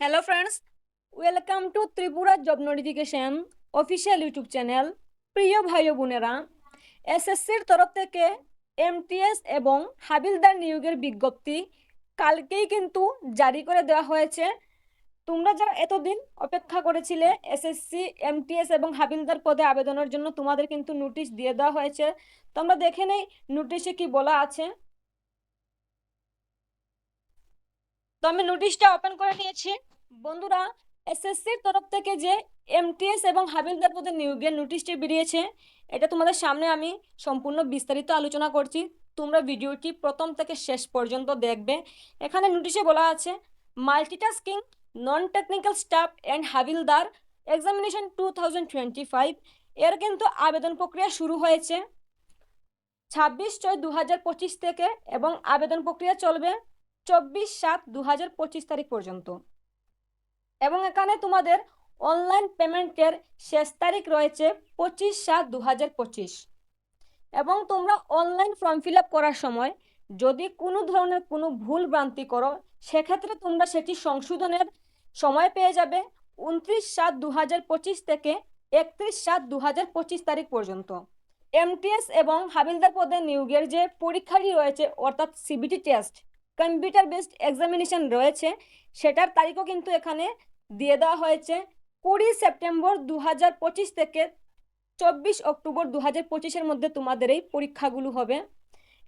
Hello friends welcome to Tripura job notification official YouTube channel প্রিয় ভাই বোনেরা এসএসসির তরফ থেকে এমটিএস এবং হাবিলদার নিয়োগের বিজ্ঞপ্তি কালকেই কিন্তু জারি করে দেওয়া হয়েছে। তোমরা যারা এতদিন অপেক্ষা করেছিলে এসএসসি এমটিএস এবং হাবিলদার পদে আবেদনের জন্য, তোমাদের কিন্তু নোটিশ দিয়ে দেওয়া হয়েছে। তোমরা দেখে নেই নোটিশে কি বলা আছে। তো আমি নোটিশটা ওপেন করে নিয়েছি। বন্ধুরা এসএসসির তরফ থেকে যে এমটিএস এবং হাবিলদার পদে নিয়োগের নোটিশটি বেরিয়েছে, এটা তোমাদের সামনে আমি সম্পূর্ণ বিস্তারিত আলোচনা করছি। তোমরা ভিডিওটি প্রথম থেকে শেষ পর্যন্ত দেখবে। এখানে নোটিশে বলা আছে multitasking non technical staff and havildar examination two thousand twenty five এর কিন্তু আবেদন প্রক্রিয়া শুরু হয়েছে। ছাব্বিশ ছয় দু হাজার পঁচিশ থেকে এবং আবেদন প্রক্রিয়া চলবে চব্বিশ সাত দু হাজার পঁচিশ তারিখ পর্যন্ত। এবং এখানে তোমাদের অনলাইন পেমেন্টের শেষ তারিখ রয়েছে পঁচিশ সাত দু হাজার পঁচিশ। এবং তোমরা অনলাইন ফর্ম ফিল করার সময় যদি কোনো ধরনের কোনো ভুল ভ্রান্তি করো, সেক্ষেত্রে তোমরা সেটি সংশোধনের সময় পেয়ে যাবে উনত্রিশ সাত দু হাজার পঁচিশ থেকে একত্রিশ সাত দু হাজার পঁচিশ তারিখ পর্যন্ত। এমটিএস এবং হাবিলদার পদে নিয়োগের যে পরীক্ষাটি রয়েছে, অর্থাৎ CBT test computer based examination রয়েছে, সেটার তারিখও কিন্তু এখানে দিয়ে দেওয়া হয়েছে। কুড়ি সেপ্টেম্বর দু হাজার পঁচিশ থেকে চব্বিশ অক্টোবর দু হাজার পঁচিশের মধ্যে তোমাদের এই পরীক্ষাগুলো হবে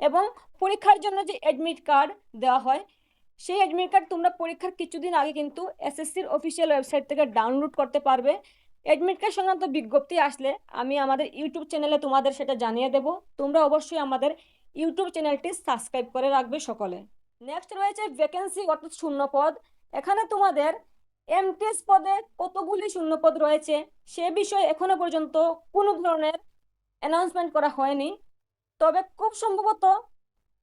এবং পরীক্ষার জন্য যে অ্যাডমিট কার্ড দেওয়া হয়, সেই অ্যাডমিট কার্ড তোমরা পরীক্ষার কিছুদিন আগে কিন্তু এসএসসির অফিসিয়াল ওয়েবসাইট থেকে ডাউনলোড করতে পারবে। অ্যাডমিট কার্ড সংক্রান্ত বিজ্ঞপ্তি আসলে আমি আমাদের ইউটিউব চ্যানেলে তোমাদের সেটা জানিয়ে দেব। তোমরা অবশ্যই আমাদের ইউটিউব চ্যানেলটি সাবস্ক্রাইব করে রাখবে সকলে। নেক্সট রয়েছে ভ্যাকেন্সি অর্থাৎ শূন্যপদ। এখানে তোমাদের এমটিএস পদে কতগুলি শূন্যপদ রয়েছে সে বিষয়ে এখনও পর্যন্ত কোনো ধরনের অ্যানাউন্সমেন্ট করা হয়নি। তবে খুব সম্ভবত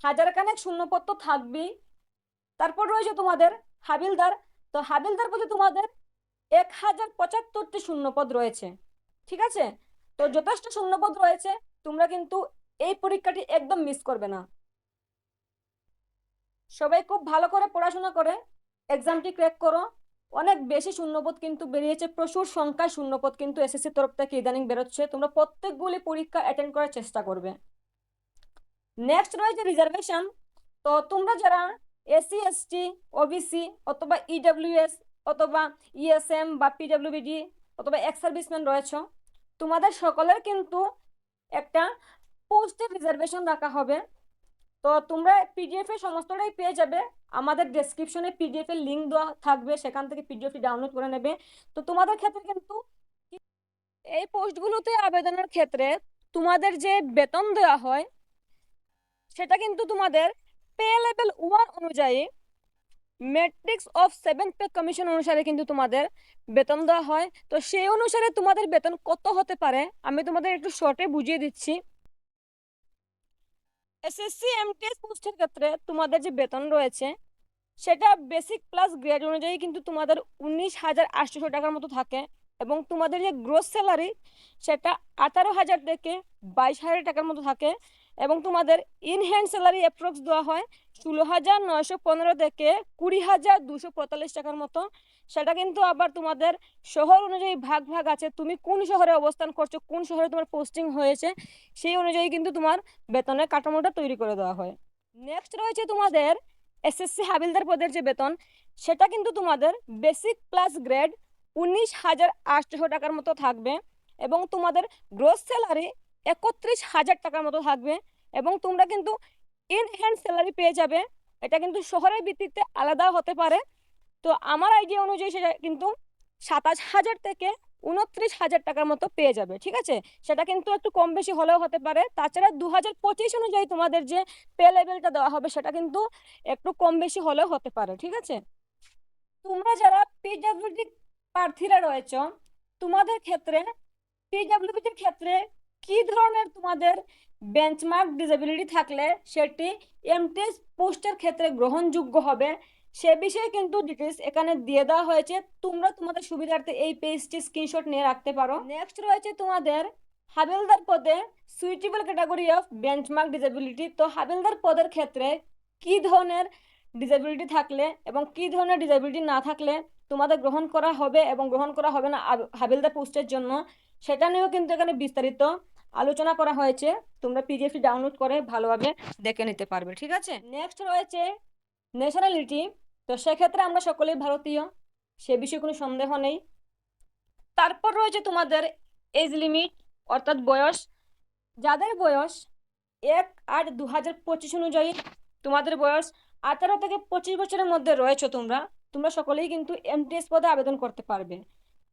হাজারখানেক শূন্যপদ তো থাকবেই। তারপর রয়েছে তোমাদের হাবিলদার। তো হাবিলদার পদে তোমাদের এক হাজার পঁচাত্তরটি শূন্যপদ রয়েছে। ঠিক আছে? তো যথেষ্ট শূন্যপদ রয়েছে। তোমরা কিন্তু এই পরীক্ষাটি একদম মিস করবে না। সবাই খুব ভালো করে পড়াশোনা করে এক্সামটি ক্র্যাক করো। অনেক বেশি শূন্যপদ কিন্তু বেরিয়েছে, প্রচুর সংখ্যায় শূন্যপদ কিন্তু এসএসসি তরফ থেকে ইদানিং বেরোচ্ছে। তোমরা প্রত্যেকগুলি পরীক্ষা অ্যাটেন্ড করার চেষ্টা করবে। নেক্সট রয়েছে রিজার্ভেশন তো তোমরা যারা এসসি এসটি ওবিসি অথবা ইডাব্লিউএস অথবা ইএসএম বা পিডাব্লিউবিডি অথবা এক্স সার্ভিসম্যান রয়েছ, তোমাদের সকলের কিন্তু একটা পোস্টের রিজার্ভেশন রাখা হবে। তো তোমরা পিডিএফ এ সমস্তটাই পেয়ে যাবে। আমাদের ডেসক্রিপশনে পিডিএফ এর লিঙ্ক দেওয়া থাকবে, সেখান থেকে পিডিএফটি ডাউনলোড করে নেবে। তো তোমাদের ক্ষেত্রে কিন্তু এই পোস্টগুলোতে আবেদনের ক্ষেত্রে তোমাদের যে বেতন দেওয়া হয়, সেটা কিন্তু তোমাদের পে লেভেল ওয়ান অনুযায়ী matrix of seven pay commission অনুসারে কিন্তু তোমাদের বেতন দেওয়া হয়। তো সেই অনুসারে তোমাদের বেতন কত হতে পারে, আমি তোমাদের একটু শর্টে বুঝিয়ে দিচ্ছি। এসএসসি এমটিএস পোস্টের ক্ষেত্রে তোমাদের যে বেতন রয়েছে, সেটা বেসিক প্লাস গ্রেড অনুযায়ী কিন্তু তোমাদের উনিশ হাজার আটশোশো টাকার মতো থাকে এবং তোমাদের যে গ্রোস স্যালারি সেটা আঠারো হাজার থেকে বাইশ হাজার টাকার মতো থাকে। এবং তোমাদের ইনহ্যান্ড স্যালারি অ্যাপ্রক্স দেওয়া হয় ষোলো হাজার নয়শো পনেরো থেকে কুড়ি হাজার দুশো পঁয়তাল্লিশ টাকার মতো। সেটা কিন্তু আবার তোমাদের শহর অনুযায়ী ভাগ ভাগ আছে, তুমি কোন শহরে অবস্থান করছ, কোন শহরে তোমার পোস্টিং হয়েছে, সেই অনুযায়ী কিন্তু তোমার বেতনের কাঠামোটা তৈরি করে দেওয়া হয়। নেক্সট রয়েছে তোমাদের এসএসসি হাবিলদার পদের যে বেতন, সেটা কিন্তু তোমাদের বেসিক প্লাস গ্রেড উনিশ হাজার আটশোশো টাকার মতো থাকবে এবং তোমাদের গ্রোস স্যালারি একত্রিশ হাজার টাকার মতো থাকবে এবং তোমরা কিন্তু ইন হ্যান্ড স্যালারি পেয়ে যাবে। এটা কিন্তু শহরের ভিত্তিতে আলাদা হতে পারে। তো আমার আইডিয়া অনুযায়ী সেটা কিন্তু সাতাশ হাজার থেকে উনত্রিশ হাজার টাকার মতো পেয়ে যাবে, ঠিক আছে? সেটা কিন্তু একটু কম বেশি হলেও হতে পারে। তাছাড়া দু হাজার পঁচিশ অনুযায়ী তোমাদের যে পে লেভেলটা দেওয়া হবে সেটা কিন্তু একটু কম বেশি হলেও হতে পারে, ঠিক আছে? তোমরা যারা পিডাব্লিউডি প্রার্থীরা রয়েছ, তোমাদের ক্ষেত্রে পিডাব্লিউডির ক্ষেত্রে কি ধরনের তোমাদের বেঞ্চমার্ক ডিসেবিলিটি থাকলে সেটি এমটিএস পোস্টের ক্ষেত্রে গ্রহণযোগ্য হবে? সে বিষয়ে কিন্তু ডিটেলস এখানে দিয়ে দেওয়া হয়েছে। তোমরা তোমাদের সুবিধার্থে এই পেজটি স্ক্রিনশট নিয়ে রাখতে পারো। নেক্সট রয়েছে তোমাদের হাবিলদার পদে suitable category of benchmark disability তো হাবিলদার পদের ক্ষেত্রে কি ধরনের ডিসেবিলিটি থাকলে এবং কি ধরনের ডিসেবিলিটি না থাকলে তোমাদের গ্রহণ করা হবে এবং গ্রহণ করা হবে না হাবিলদার পোস্টের জন্য? সেটা নিয়েও কিন্তু এখানে বিস্তারিত আলোচনা করা হয়েছে, তোমরা পিডিএফটি ডাউনলোড করে ভালোভাবে দেখে নিতে পারবে, ঠিক আছে? নেক্সট রয়েছে ন্যাশনালিটি তো সেক্ষেত্রে আমরা সকলেই ভারতীয়, সে বিষয়ে কোনো সন্দেহ নেই। তারপর রয়েছে তোমাদের এজ লিমিট অর্থাৎ বয়স। যাদের বয়স এক আট দু হাজার পঁচিশ অনুযায়ী, তোমাদের বয়স আঠারো থেকে পঁচিশ বছরের মধ্যে রয়েছে তোমরা তোমরা সকলেই কিন্তু এমটিএস পদে আবেদন করতে পারবে।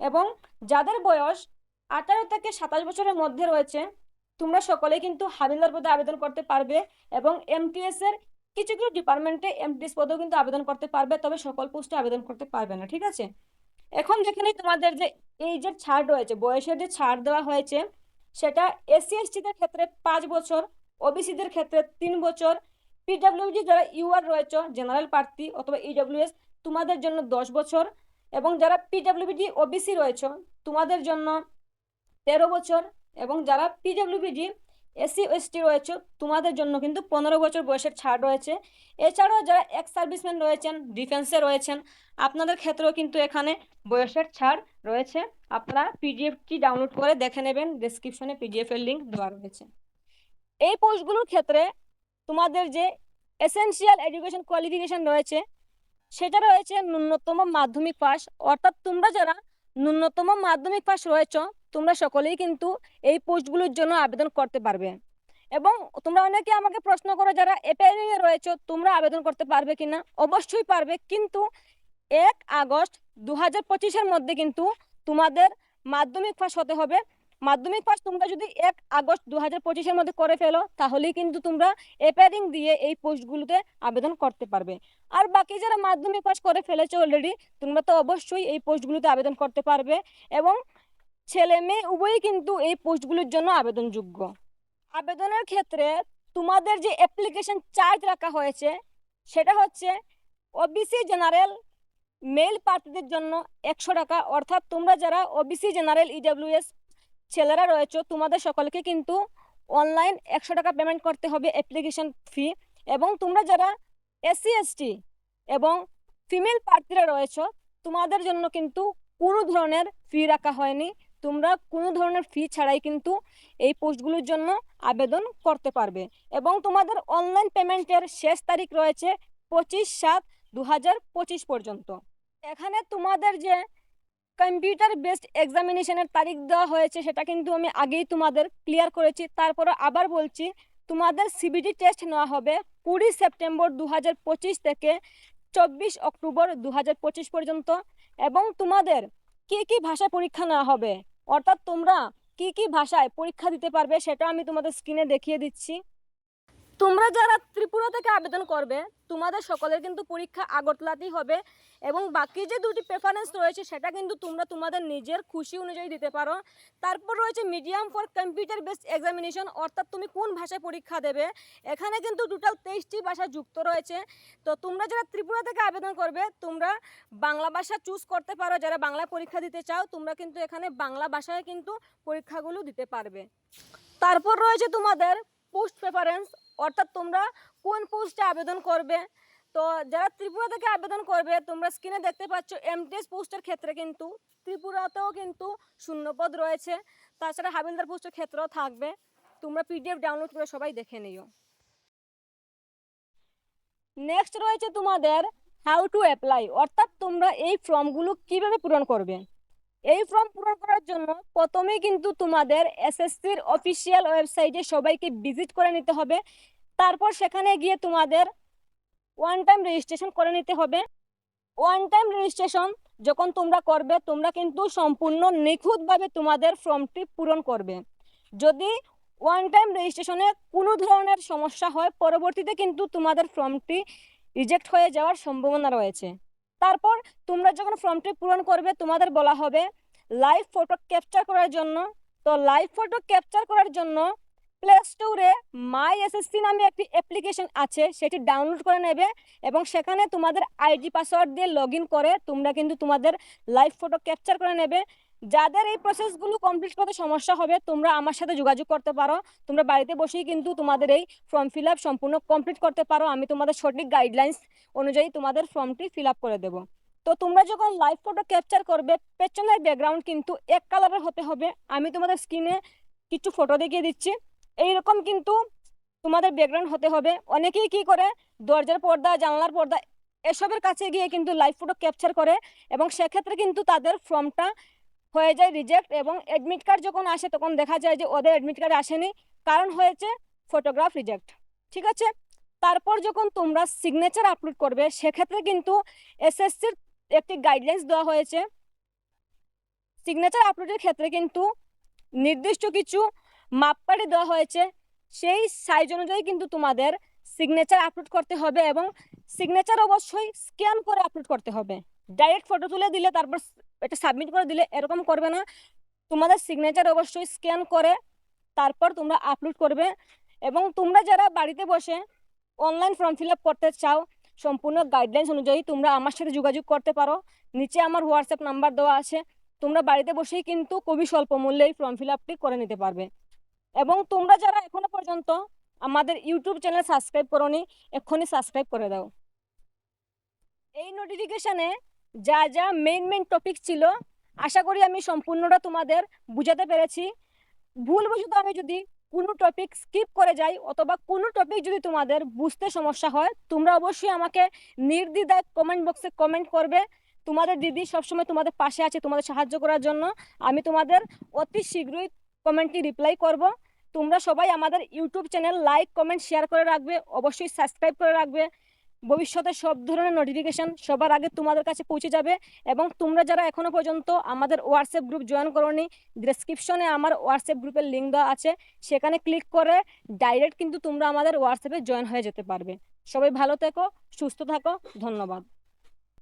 এবং যাদের বয়স আঠারো থেকে সাতাশ বছরের মধ্যে রয়েছে। তোমরা সকলেই কিন্তু হাবিলদার পদে আবেদন করতে পারবে এবং এমটিএস এর কিছু কিছু ডিপার্টমেন্টে এমটিএস পদেও কিন্তু আবেদন করতে পারবে, তবে সকল পোস্টে আবেদন করতে পারবে না, ঠিক আছে? এখন দেখে নিই তোমাদের যে এই যে ছাড় রয়েছে, বয়সের যে ছাড় দেওয়া হয়েছে, সেটা এসসি এসটিদের ক্ষেত্রে পাঁচ বছর ওবিসিদের ক্ষেত্রে তিন বছর পিডাব্লিউডি যারা ইউআর রয়েছে জেনারেল প্রার্থী অথবা ইডব্লিউএস তোমাদের জন্য দশ বছর এবং যারা পিডাব্লিউডি ওবিসি রয়েছে, তোমাদের জন্য তেরো বছর এবং যারা পিডাব্লিউবিডি এসসি এসটি রয়েছে, তোমাদের জন্য কিন্তু পনেরো বছর বয়সের ছাড় রয়েছে। এছাড়াও যারা এক্স সার্ভিসম্যান রয়েছেন ডিফেন্সে রয়েছেন, আপনাদের ক্ষেত্রেও কিন্তু এখানে বয়সের ছাড় রয়েছে। আপনারা পিডিএফটি ডাউনলোড করে দেখে নেবেন ডেসক্রিপশনে পিডিএফের লিঙ্ক দেওয়া রয়েছে। এই পোস্টগুলোর ক্ষেত্রে তোমাদের যে এসেনশিয়াল এডুকেশন কোয়ালিফিকেশন রয়েছে, সেটা রয়েছে ন্যূনতম মাধ্যমিক পাস অর্থাৎ তোমরা যারা ন্যূনতম মাধ্যমিক পাশ রয়েছ, তোমরা সকলেই কিন্তু এই পোস্টগুলোর জন্য আবেদন করতে পারবে। এবং তোমরা অনেকে আমাকে প্রশ্ন করো যারা এ রয়েছে, তোমরা আবেদন করতে পারবে কিনা? অবশ্যই পারবে, কিন্তু এক আগস্ট দু হাজার পঁচিশের মধ্যে কিন্তু তোমাদের মাধ্যমিক পাশ হতে হবে। মাধ্যমিক পাস তোমরা যদি এক আগস্ট দু হাজার পঁচিশের মধ্যে করে ফেলো, তাহলেই কিন্তু তোমরা এপিআরিং দিয়ে এই পোস্টগুলোতে আবেদন করতে পারবে। আর বাকি যারা মাধ্যমিক পাস করে ফেলেছে অলরেডি তোমরা তো অবশ্যই এই পোস্টগুলোতে আবেদন করতে পারবে এবং ছেলে মেয়ে উভয়ই কিন্তু এই পোস্টগুলোর জন্য আবেদনযোগ্য। আবেদনের ক্ষেত্রে তোমাদের যে অ্যাপ্লিকেশন চার্জ রাখা হয়েছে, সেটা হচ্ছে ওবিসি জেনারেল মেল প্রার্থীদের জন্য একশো টাকা। অর্থাৎ তোমরা যারা ওবিসি জেনারেল ইডব্লিউএস ছেলেরা রয়েছে, তোমাদের সকলকে কিন্তু অনলাইন একশো টাকা পেমেন্ট করতে হবে অ্যাপ্লিকেশন ফি এবং তোমরা যারা এসসি এসটি এবং ফিমেল প্রার্থীরা রয়েছে, তোমাদের জন্য কিন্তু কোনো ধরনের ফি রাখা হয়নি। তোমরা কোনো ধরনের ফি ছাড়াই কিন্তু এই পোস্টগুলোর জন্য আবেদন করতে পারবে এবং তোমাদের অনলাইন পেমেন্টের শেষ তারিখ রয়েছে পঁচিশ সাত দু পর্যন্ত। এখানে তোমাদের যে কম্পিউটার বেসড এক্সামিনেশনের তারিখ দেওয়া হয়েছে, সেটা কিন্তু আমি আগেই তোমাদের ক্লিয়ার করেছি। তারপরে আবার বলছি, তোমাদের সিবিটি টেস্ট নেওয়া হবে কুড়ি সেপ্টেম্বর দু হাজার পঁচিশ থেকে চব্বিশ অক্টোবর দু হাজার পঁচিশ পর্যন্ত, এবং তোমাদের কি কি ভাষায় পরীক্ষা নেওয়া হবে? অর্থাৎ তোমরা কি কি ভাষায় পরীক্ষা দিতে পারবে সেটা আমি তোমাদের স্ক্রিনে দেখিয়ে দিচ্ছি। তোমরা যারা ত্রিপুরা থেকে আবেদন করবে, তোমাদের সকলের কিন্তু পরীক্ষা আগরতলাতেই হবে এবং বাকি যে দুটি প্রেফারেন্স রয়েছে, সেটা কিন্তু তোমরা তোমাদের নিজের খুশি অনুযায়ী দিতে পারো। তারপর রয়েছে medium for computer based examination অর্থাৎ তুমি কোন ভাষায় পরীক্ষা দেবে? এখানে কিন্তু টোটাল তেইশটি ভাষা যুক্ত রয়েছে। তো তোমরা যারা ত্রিপুরা থেকে আবেদন করবে, তোমরা বাংলা ভাষা চুজ করতে পারো। যারা বাংলা পরীক্ষা দিতে চাও, তোমরা কিন্তু এখানে বাংলা ভাষায় কিন্তু পরীক্ষাগুলো দিতে পারবে। তারপর রয়েছে তোমাদের পোস্ট প্রেফারেন্স অর্থাৎ তোমরা কোন পোস্টে আবেদন করবে? তো যারা ত্রিপুরা থেকে আবেদন করবে, তোমরা স্ক্রিনে দেখতে পাচ্ছ এমটিএস পোস্টের ক্ষেত্রে কিন্তু ত্রিপুরাতেও কিন্তু শূন্যপদ রয়েছে। তাছাড়া হাবিলদার পোস্টের ক্ষেত্রেও থাকবে। তোমরা পিডিএফ ডাউনলোড করে সবাই দেখে নিও। নেক্সট রয়েছে তোমাদের হাউ টু অ্যাপ্লাই অর্থাৎ তোমরা এই ফর্মগুলো কীভাবে পূরণ করবে? এই ফর্ম পূরণ করার জন্য প্রথমেই কিন্তু তোমাদের এসএসসির অফিসিয়াল ওয়েবসাইটে সবাইকে ভিজিট করে নিতে হবে। তারপর সেখানে গিয়ে তোমাদের ওয়ান টাইম রেজিস্ট্রেশন করে নিতে হবে। ওয়ান টাইম রেজিস্ট্রেশন যখন তোমরা করবে, তোমরা কিন্তু সম্পূর্ণ নিখুঁতভাবে তোমাদের ফর্মটি পূরণ করবে। যদি ওয়ান টাইম রেজিস্ট্রেশনে কোনো ধরনের সমস্যা হয়, পরবর্তীতে কিন্তু তোমাদের ফর্মটি রিজেক্ট হয়ে যাওয়ার সম্ভাবনা রয়েছে। তারপর তোমরা যখন ফর্মটি পূরণ করবে, তোমাদের বলা হবে লাইভ ফটো ক্যাপচার করার জন্য। তো লাইভ ফটো ক্যাপচার করার জন্য প্লে স্টোরে মাই এসএসসি নামে একটি অ্যাপ্লিকেশন আছে, সেটি ডাউনলোড করে নেবে এবং সেখানে তোমাদের আইডি পাসওয়ার্ড দিয়ে লগ করে তোমরা কিন্তু তোমাদের লাইভ ফটো ক্যাপচার করে নেবে। যাদের এই প্রসেসগুলো কমপ্লিট করতে সমস্যা হবে, তোমরা আমার সাথে যোগাযোগ করতে পারো। তোমরা বাড়িতে বসেই কিন্তু তোমাদের এই ফর্ম ফিল সম্পূর্ণ কমপ্লিট করতে পারো। আমি তোমাদের সঠিক গাইডলাইন্স অনুযায়ী তোমাদের ফর্মটি ফিল করে দেবো। তো তোমরা যখন লাইভ ফটো ক্যাপচার করবে, পেছনের ব্যাকগ্রাউন্ড কিন্তু এক কালারের হতে হবে। আমি তোমাদের স্ক্রিনে কিছু ফটো দেখিয়ে দিচ্ছি। এইরকম কিন্তু তোমাদের ব্যাকগ্রাউন্ড হতে হবে। অনেকেই কি করে, দরজার পর্দা, জানলার পর্দা, এসবের কাছে গিয়ে কিন্তু লাইভ ফটো ক্যাপচার করে এবং সেক্ষেত্রে কিন্তু তাদের ফর্মটা হয়ে যায় রিজেক্ট এবং অ্যাডমিট কার্ড যখন আসে তখন দেখা যায় যে ওদের অ্যাডমিট কার্ড আসেনি। কারণ হয়েছে ফটোগ্রাফ রিজেক্ট ঠিক আছে? তারপর যখন তোমরা সিগনেচার আপলোড করবে, সেক্ষেত্রে কিন্তু এসএসসির একটি গাইডলাইন্স দেওয়া হয়েছে। সিগনেচার আপলোডের ক্ষেত্রে কিন্তু নির্দিষ্ট কিছু মাপকাঠি দেওয়া হয়েছে। সেই সাইজ অনুযায়ী কিন্তু তোমাদের সিগনেচার আপলোড করতে হবে এবং সিগনেচার অবশ্যই স্ক্যান করে আপলোড করতে হবে। ডাইরেক্ট ফটো তুলে দিলে, তারপর এটা সাবমিট করে দিলে এরকম করবে না। তোমাদের সিগনেচার অবশ্যই স্ক্যান করে তারপর তোমরা আপলোড করবে এবং তোমরা যারা বাড়িতে বসে অনলাইন ফর্ম ফিল করতে চাও, সম্পূর্ণ গাইডলাইন্স অনুযায়ী তোমরা আমার সাথে যোগাযোগ করতে পারো। নিচে আমার হোয়াটসঅ্যাপ নাম্বার দেওয়া আছে। তোমরা বাড়িতে বসেই কিন্তু খুবই স্বল্প মূল্যে এই ফর্ম ফিল আপটি করে নিতে পারবে। এবং তোমরা যারা এখনও পর্যন্ত আমাদের ইউটিউব চ্যানেল সাবস্ক্রাইব করোনি, এক্ষুনি সাবস্ক্রাইব করে দাও। এই নোটিফিকেশানে যা যা মেইন মেইন টপিক ছিল, আশা করি আমি সম্পূর্ণটা তোমাদের বুঝাতে পেরেছি। ভুল বুঝতে আমি যদি কোনো টপিক স্কিপ করে যাই, অথবা কোনো টপিক যদি তোমাদের বুঝতে সমস্যা হয়, তোমরা অবশ্যই আমাকে নির্দ্বিধায় কমেন্ট বক্সে কমেন্ট করবে। তোমাদের দিদি সবসময় তোমাদের পাশে আছে, তোমাদের সাহায্য করার জন্য। আমি তোমাদের অতি শীঘ্রই কমেন্টটি রিপ্লাই করব। তোমরা সবাই আমাদের YouTube channel like comment share করে রাখবে। অবশ্যই সাবস্ক্রাইব করে রাখবে। ভবিষ্যতে সব ধরনের নোটিফিকেশান সবার আগে তোমাদের কাছে পৌঁছে যাবে। এবং তোমরা যারা এখনও পর্যন্ত আমাদের হোয়াটসঅ্যাপ গ্রুপ জয়েন করোনি ডিসক্রিপশনে আমার হোয়াটসঅ্যাপ গ্রুপের লিঙ্ক দেওয়া আছে। সেখানে ক্লিক করে ডাইরেক্ট কিন্তু তোমরা আমাদের হোয়াটসঅ্যাপে জয়েন হয়ে যেতে পারবে। সবাই ভালো থেকো, সুস্থ থাকো, ধন্যবাদ।